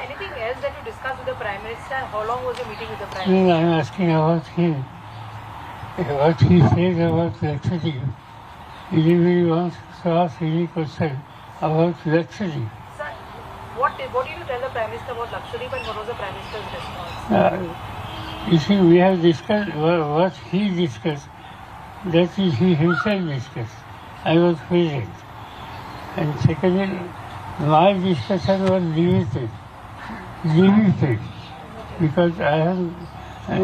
anything else that you discussed with the Prime Minister? How long was your meeting with the Prime Minister? I'm asking about him. What he says about electricity. Anybody wants to ask any question about electricity. Sir, what, did- what did you tell the Prime Minister about luxury and what was the Prime Minister's response? Uh, you see, we have discussed what, what he discussed. That is he himself discussed. I was present. And secondly, my discussion was limited. Limited. Because I have, I,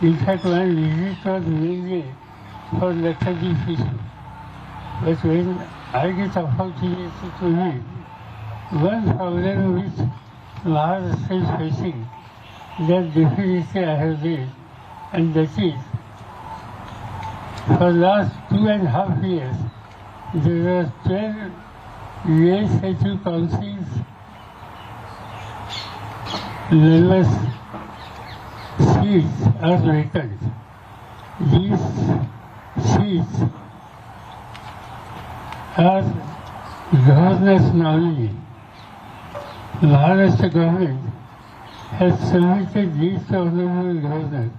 in fact, my visit was mainly for Lakshadweep issue. But when I get opportunity to meet, one problem which Maharashtra is facing, that definitely I have raised, and that is, for last two and a half years, there were 12 legislative councils members seats are vacant. These seats are governor's nominee. Maharashtra government has submitted of honorable governors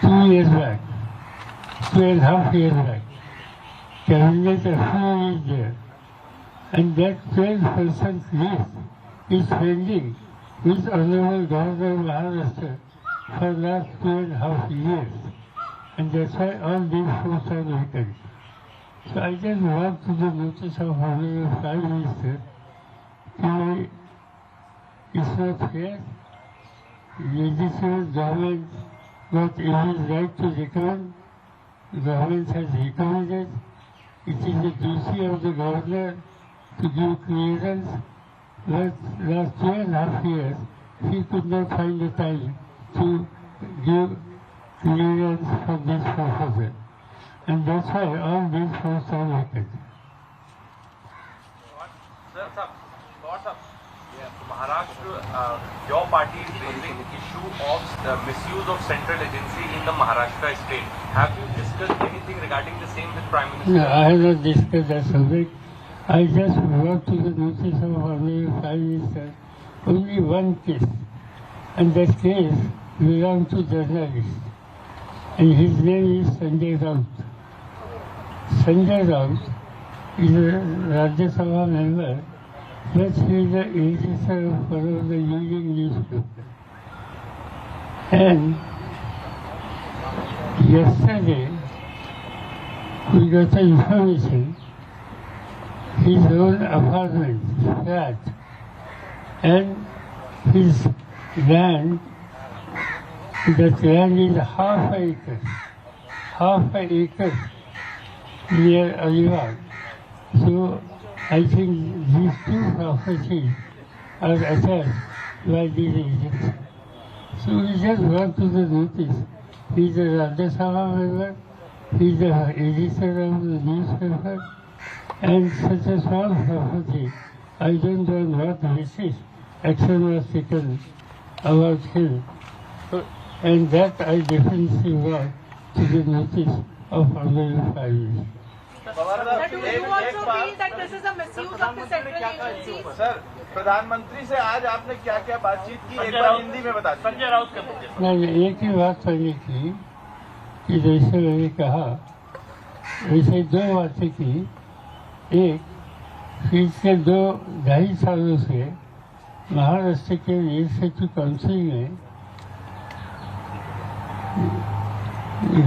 two years back, two and a half years back. Cabinet approval is there. And that 12 percent list is pending Honorable Governor of Maharashtra for the last two and a half years. And that's why all these posts are vacant. So I just want to the notice of Honorable Prime Minister to it's not fair. Legislative government got every right to recommend. Government has recommended. It is the duty of the governor to give clearance. Last two and a half years, he could not find the time to give clearance for this proposal. And that's why all these posts are vacant. Sir, sir, thoughts of Maharashtra, uh, your party is raising issue of the misuse of central agency in the Maharashtra state. Have you discussed anything regarding the same with Prime Minister? No, I have not discussed that subject. I just brought to the notice of Honorable Prime Minister only one case. And that case belonged to the journalist. And his name is Sanjay Raut. Sanjay Raut is a Rajya Sabha member, but he is the editor of one of the leading newspaper. And yesterday, we got information his own apartment, flat, and his land, that land is half acre, half an acre near Alibaug. So I think these two properties are attached by these agents. So we just brought to the notice. He's a Rajya Sabha member, he's the editor of the newspaper, and such a small property. I don't know what basis action was taken about him. And that I definitely brought to the notice of Honorable Prime Minister. Sir, do you also feel that this is a misuse of the central agencies? Sir प्रधानमंत्री से आज आपने क्या क्या बातचीत की एक बार हिंदी में बता। संजय राउत के मैंने एक ही बात करनी थी कि जैसे मैंने कहा वैसे दो बातें की एक पिछले दो ढाई सालों से महाराष्ट्र के लेजिस्लेटिव काउंसिल में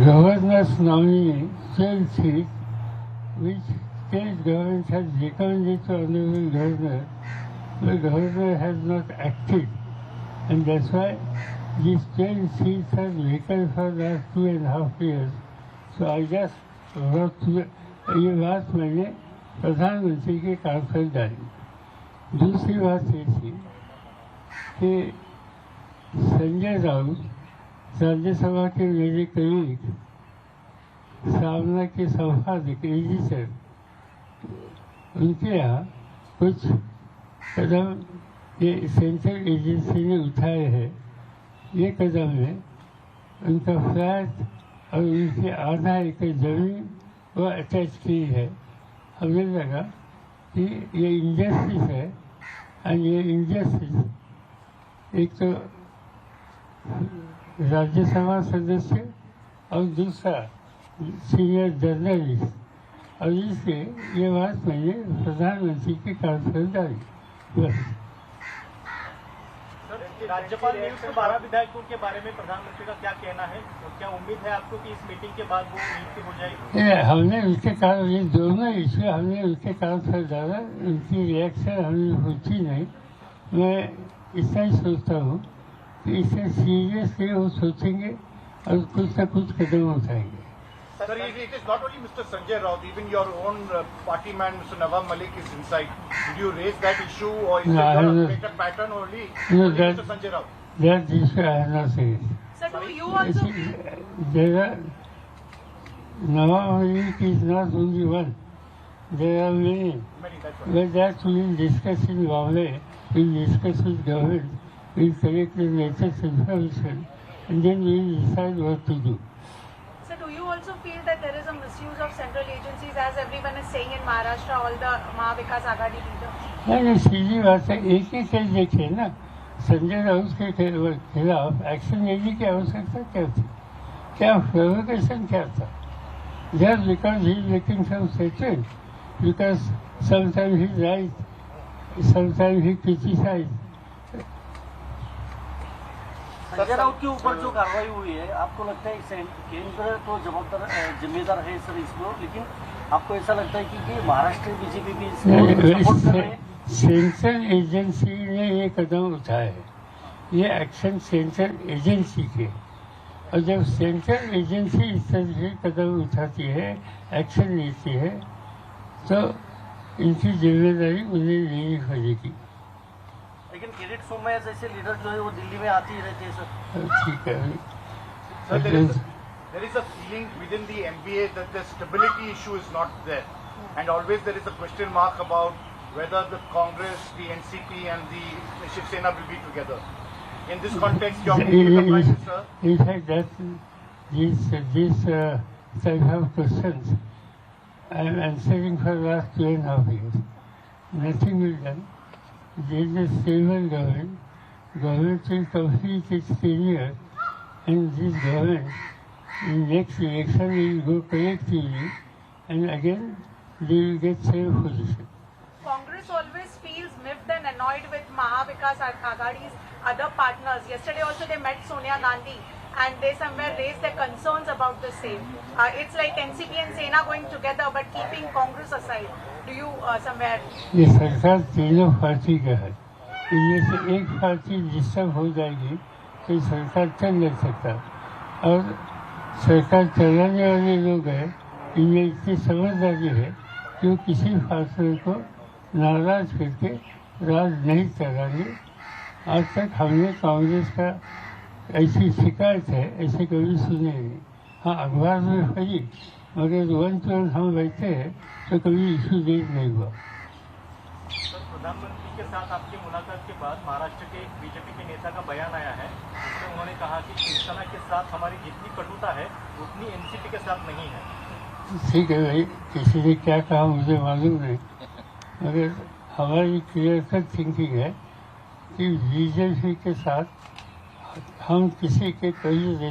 governors nominee 12 seats which state government has recommended to honorable governor, the governor has not acted. And that's why these 12 seats are vacant for the last two and a half years. So I just wrote to the, ये बात मैंने प्रधानमंत्री के पर डाली दूसरी बात ये थी कि संजय राउत राज्यसभा के मेरे करीब सामना के संपादक एडिटर उनके यहाँ कुछ कदम ये सेंट्रल एजेंसी ने उठाए हैं। ये कदम है, उनका फ्लैट और उनकी आधा एकड़ ज़मीन वो अटैच की है। समजून झालं की हे इंजस्टिस आहे. आणि हे इंजस्टिस एक राज्यसभा सदस्य और दूसरा सीनियर जर्नलिस्ट और इससे ये बात मैंने प्रधानमंत्री की कार्य बस राज्यपाल नियुक्त बारह विधायकों के बारे में प्रधानमंत्री का क्या कहना है और क्या उम्मीद है आपको कि इस मीटिंग के बाद वो नियुक्ति हो जाएगी? हमने उसके कारण, ये दोनों इश्यू हमने उनके कारण पर डाला उनकी रिएक्शन हमने पूछी नहीं। मैं इतना ही सोचता हूँ कि इससे सीरियसली वो सोचेंगे और कुछ ना कुछ कदम उठाएँगे। Sir, it, it is not only Mr. Sanjay Raut, even your own uh, party man, Mr. Nawab Malik, is inside. Did you raise that issue, or is No, it I going to haven't. make a pattern only? No, only that- Mr. Sanjay Raut. That issue I have not seen. Sir, do you also feel There are Nawab Malik is not only one. There are many. Many, that's right. But that we'll discuss in Bombay, we'll discuss with government, we'll collect the latest information, and then we'll decide what to do Sir, do you also feel that there is a misuse of central agencies as everyone is saying in Maharashtra, all the Mahavikas Aghadi leaders? नहीं नहीं सीधी बात है एक ही case देखिए ना संजय राउत के खिल- खिलाफ एक्शन लेने की आवश्यकता क्या थी क्या प्रोवोकेशन क्या था just because he looking some settle because sometime he right sometime he criticise Sanjay Raut के ऊपर जो कार्रवाई हुई है आपको लगता है केंद्र तो जवाबदार जिम्मेदार है सर इसको लेकिन आपको ऐसा लगता है कि, कि महाराष्ट्र बीजेपी भी सेंट्रल एजेंसी ने ये कदम उठाए। हैं। ये एक्शन सेंट्रल एजेंसी के। और जब सेंट्रल एजेंसी इस तरह से कदम उठाती है एक्शन लेती है तो इनकी ज़िम्मेदारी उन्हें लेनी पड़ेगी लेकिन किरीट सोमैया जैसे लीडर जो है वो दिल्ली में आते ही रहते हैं सर तो ठीक है Sir, there is, there is a feeling within the MBA that the stability issue is not there. And always there is a question mark about whether the Congress, the NCP and the Shiv Sena will be together. In this context, your Prime Minister, In fact, that these these uh, type of questions I am answering for last two and a half years. Nothing will done. There is a stable government. Government will complete its tenure, and this government, in next election, will go collectively, and again they will get same position. Congress always feels miffed and annoyed with Mahavikas Aghadi's other partners. Yesterday also they met Sonia Gandhi and they somewhere raised their concerns about the same. Uh, it's like NCP and Sena going together but keeping Congress aside. Do you uh, somewhere? ये सरकार तीनों party का है। इनमें से एक party disturb हो जाएगी तो सरकार चल नहीं सकता। और सरकार चलाने वाले लोग हैं इनमें इतनी समझदारी है कि वो किसी फैसले को नाराज़ करके राज नहीं चलाएँगे। आज तक हमने कांग्रेस का ऐसी शिकायत है ऐसे कभी सुने नहीं। हाँ अखबार में पढ़ी मगर वन टू वन हम बैठे हैं तो कभी इशू रेज नहीं हुआ। प्रधानमंत्री के साथ आपकी मुलाकात के बाद महाराष्ट्र के बीजेपी के नेता का बयान आया है। जिसमें उन्होंने कहा कि शिवसेना के साथ हमारी जितनी कटुता है उतनी एनसीपी के साथ नहीं है। ठीक है भाई किसी ने क्या कहा मुझे मालूम नहीं। मगर हमारी क्लियर कट थिंकिंग है कि बीजेपी के साथ हम किसी के कोई